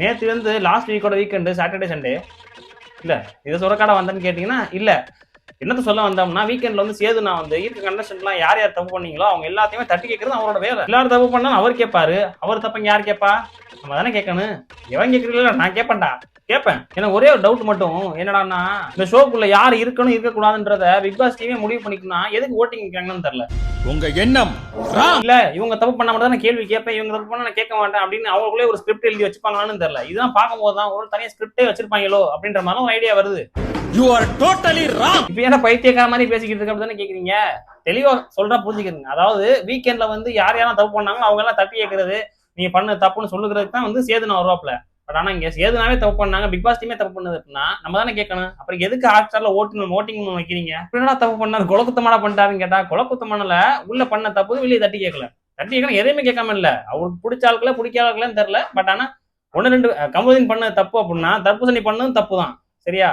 நேற்று வந்து லாஸ்ட் வீக்கோட வீக்கெண்டு சாட்டர்டே சண்டே இல்லை இதை சுரக்காட வந்தேன்னு கேட்டிங்கன்னா இல்லை. என்னத்த சொல்ல வந்தோம்னா வீக்கெண்ட்ல வந்து சேது நான் வந்து இருக்க கண்டஸ்டன்ட்லாம் யார் யார் தப்பு பண்ணீங்களோ அவங்க எல்லாத்தையுமே தட்டி கேட்கறது அவரோட வேலை. எல்லாரும் தப்பு பண்ணாலும் அவர் கேட்பாரு. அவர் தப்பங்க யார் கேட்பா? நம்ம தானே கேட்கணும். எவன் கேட்கறீங்களா நான் கேட்பேன்டா. கேட்பேன். எனக்கு ஒரே ஒரு டவுட் மட்டும் என்னடான்னா இந்த ஷோக்குள்ள யார் இருக்கணும் இருக்கக்கூடாதுன்றத பிக் பாஸ் டிவியே முடிவு பண்ணிக்கணும் எதுக்கு ஓட்டிங் வைக்கிறாங்கன்னு தெரியல. உங்க எண்ணம் இல்ல இவங்க தப்பு பண்ணா மட்டும் நான் கேள்வி கேட்பேன் இவங்க தப்பு பண்ணா நான் கேட்க மாட்டேன் அப்படின்னு அவங்களுக்குள்ளே ஒரு ஸ்கிரிப்ட் எழுதி வச்சுப்பாங்களான்னு தெரியல. இதுதான் பார்க்கும்போது தான் ஒரு தனியா ஸ்கிரிப்டே வச்சிருப்பாங்களோ அப்படின்ற மாதிரி ஒரு ஐடியா வருது. யூ ஆர் டோட்டலி ராங் இப்போ என்ன பைத்தியக்கார மாதிரி பேசிக்கிட்டு இருக்க? அப்படின்னு கேக்குறீங்க? தெளிவா சொல்றா புரிஞ்சுக்கிறீங்க. அதாவது வீக்கெண்ட்ல வந்து யார் யாரெல்லாம் தப்பு பண்ணாங்களோ அவங்க எல்லாம் தட்டி கேட்கறது நீங்க பண்ண தப்புன்னு சொல்லுகிறதுக்கு தான் வந்து சேதுனா வருவாப்ல பட் ஆனா இங்க சேதுனாவே தப்பு பண்ணாங்க பிக் பாஸ் டீமே தப்பு பண்ணது அப்படின்னா நம்ம தானே கேட்கணும் அப்புறம் எதுக்கு ஹாட் ஸ்டார்ல ஓட்டிங் ஓட்டிங் வைக்கிறீங்க? என்னடா தப்பு பண்ணாரு குலக்குத்தமான பண்ணிட்டாருன்னு கேட்டா குலக்குத்தமானல உள்ள பண்ண தப்பு வெளியே தட்டி கேட்கல தட்டி கேட்கணும் எதையுமே கேட்காம இல்ல. அவருக்கு பிடிச்ச ஆளுக்கல பிடிக்காத ஆளுக்கலன்னு தெரியல. பட் ஆனா ஒன்னு ரெண்டு கமலுதீன் பண்ண தப்பு அப்படின்னா தர்பூசணி பண்ணதும் தப்பு தான் சரியா?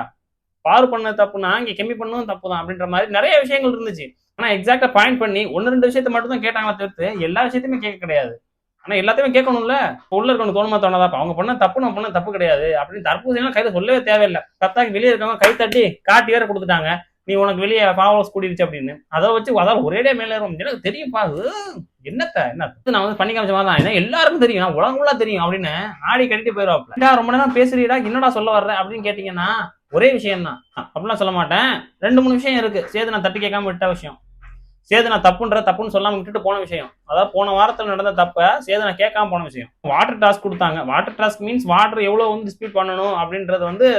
பாரு பண்ண தப்புனா இங்கே கம்மி பண்ணவும் தப்பு தான் அப்படின்ற மாதிரி நிறைய விஷயங்கள் இருந்துச்சு. ஆனா எக்ஸாக்டா பாயிண்ட் பண்ணி ஒன்னு ரெண்டு விஷயத்த மட்டும் தான் கேட்டாங்களா தவிர்த்து எல்லா விஷயத்தையுமே கேட்க கிடையாது. ஆனா எல்லாத்தையுமே கேட்கணும்ல? உள்ள இருக்கணும் தோணுமா தோணாதாப்பா அவங்க பண்ண தப்பு நம்ம பண்ண தப்பு கிடையாது அப்படின்னு தற்போதையெல்லாம் கையில சொல்லவே தேவையில்லை. கத்தாக்கு வெளியே இருக்கவங்க கை தட்டி காட்டி வேற கொடுத்துட்டாங்க. நீ உனக்கு வெளியே ஃபாலோவர்ஸ் கூடிருச்சு அப்படின்னு. அதை வச்சு அதாவது ஒரேடே மேலே ஏறும் எனக்கு தெரியும்ப்பா அது என்னத்த என்ன நான் வந்து பண்ணி காமிச்ச மாதிரி தான் ஏன்னா எல்லாருக்கும் தெரியும். நான் உலகம் தெரியும் அப்படின்னு ஆடி கட்டிட்டு போயிடுவாப்ல ரொம்ப நேரம் பேசுறீடா என்னடா சொல்ல வர்ற அப்படின்னு கேட்டீங்கன்னா ஒரே விஷயம் தான் அப்படிலாம் சொல்ல மாட்டேன். ரெண்டு மூணு விஷயம் இருக்கு. சேது நான் தட்டி கேட்காம விட்ட விஷயம். சேது நான் தப்புன்ற தப்புன்னு சொல்லாம விட்டுட்டு போன விஷயம். அதாவது போன வாரத்தில் நடந்த தப்ப சேது நான் கேட்காம போன விஷயம். வாட்டர் டாஸ்க் கொடுத்தாங்க. வாட்டர் டாஸ்க் மீன்ஸ் வாட்டர் எவ்வளோ வந்து டிஸ்பியூட் பண்ணணும் அப்படின்றது வந்து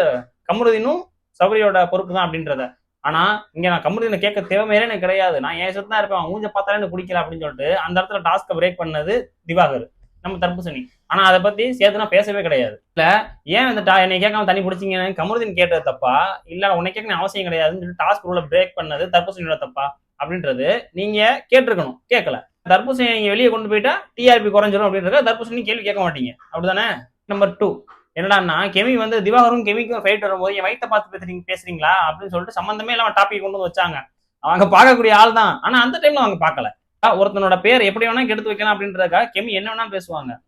கமருதீனும் சபரியோட பொறுப்பு தான் அப்படின்றத. ஆனா இங்க நான் கமருதீனை கேட்க தேவையே எனக்கு கிடையாது. நான் ஏன் தான் இருப்பேன். அவன் பார்த்தாலே எனக்கு பிடிக்கல அப்படின்னு சொல்லிட்டு அந்த இடத்துல டாஸ்க்கை பிரேக் பண்ணது திவாகர். நம்ம தர்பூசணி. ஆனா அதை பத்தி சேதுனா பேசவே கிடையாது. இல்ல ஏன் இந்த டா- என்னை கேட்காம தண்ணி பிடிச்சிங்கன்னு கமருதீன் கேட்டது தப்பா? இல்ல உன்னை கேட்க அவசியம் கிடையாதுன்னு சொல்லி டாஸ்க் ரூல பிரேக் பண்ணது தர்பூசணியோட தப்பா? அப்படின்றது நீங்க கேட்டிருக்கணும். கேட்கல. தர்பூசணி நீங்க வெளியே கொண்டு போயிட்டா டிஆர்பி குறைஞ்சிரும் அப்படின்றத தர்பூசணி கேள்வி கேட்க மாட்டீங்க. அப்படிதானே? நம்பர் டூ என்னடான்னா கெமி வந்து திவாகரும் கெமிக்கும் ஃபைட் வரும்போது என் வயிற்ற பார்த்து பேசுறீங்க பேசுறீங்களா? அப்படின்னு சொல்லிட்டு சம்பந்தமே இல்லாம டாபிக் கொண்டு வந்து வச்சாங்க. அவங்க பார்க்கக்கூடிய ஆள் தான். ஆனா அந்த டைம்ல அவங்க பார்க்கல. ஒருத்தனோட பேர் எப்படி வேணா கெடுத்து வைக்கலாம் அப்படின்றதுக்காக கெமி என்ன வேணாலும் பேசுவாங்க.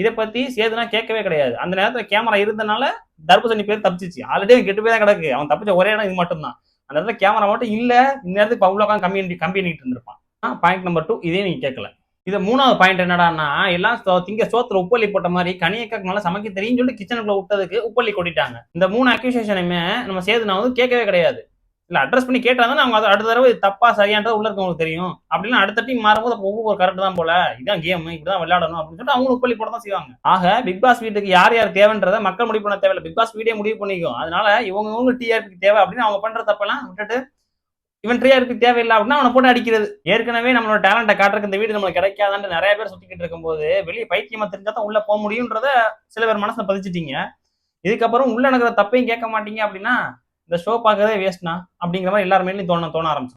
இதை பத்தி சேதுனா கேட்கவே கிடையாது. அந்த நேரத்துல கேமரா இருந்தனால தர்பூசணி பேர் தப்பிச்சிச்சு. ஆல்ரெடி அவன் கெட்டு போய் தான் கிடக்கு. அவன் தப்பிச்ச ஒரே இடம் இது மட்டும்தான். அந்த இடத்துல கேமரா மட்டும் இல்ல இந்த நேரத்துக்கு அவ்வளோ உட்காந்து கம்பி கம்பி பண்ணிட்டு இருந்திருப்பான். பாயிண்ட் நம்பர் டூ இதே நீங்க கேட்கல. இது மூணாவது பாயிண்ட் என்னடான்னா எல்லாம் சோ- திங்க சோத்துல உப்பள்ளி போட்ட மாதிரி கனியக்காக்கு நல்லா சமைக்க தெரியும் சொல்லிட்டு கிச்சனுக்குள்ள விட்டதுக்கு உப்பள்ளி கொட்டிட்டாங்க. இந்த மூணு அக்யூசேஷனுமே நம்ம சேதுனா வந்து கேட்கவே கிடையாது. இல்ல அட்ரஸ் பண்ணி கேட்டாங்கன்னா அவங்க அதை அடுத்த தடவை தப்பா சரியான்றது உள்ள இருக்கவங்களுக்கு தெரியும். அப்படின்னு அடுத்த டீம் மாறும்போது அப்போ ஒவ்வொரு கரெக்ட் தான் போல. இதான் கேம் இப்படிதான் விளையாடணும் அப்படின்னு சொல்லிட்டு அவங்க உப்பள்ளி போட தான் செய்வாங்க. ஆக பிக் பாஸ் வீட்டுக்கு யார் யார் தேவைன்றதை மக்கள் முடிவு பண்ண தேவையில்லை. பிக் பாஸ் வீடே முடிவு பண்ணிக்கும். அதனால இவங்க இவங்க டிஆர்பிக்கு தேவை அப்படின்னு அவங்க பண்ற தப்பெல்லாம் விட்டுட்டு இவன் டிஆர்பி தேவையில்லை அப்படின்னா அவனை போட்டு அடிக்கிறது. ஏற்கனவே நம்மளோட டேலண்ட்டை காட்டுறக்கு இந்த வீடு நம்மளுக்கு கிடைக்காதான்னு நிறைய பேர் சுத்திக்கிட்டு இருக்கும்போது வெளியே பைத்தியமா தெரிஞ்சா தான் உள்ள போக முடியுன்றத சில பேர் மனசுல பதிச்சிட்டீங்க. இதுக்கப்புறம் உள்ள நடக்கிற தப்பையும் கேட்க மாட்டீங்க அப்படின்னா இந்த ஷோ பார்க்கறதே வேஸ்ட்னா அப்படிங்கிற மாதிரி எல்லாருமே தோண தோண ஆரம்பிச்சு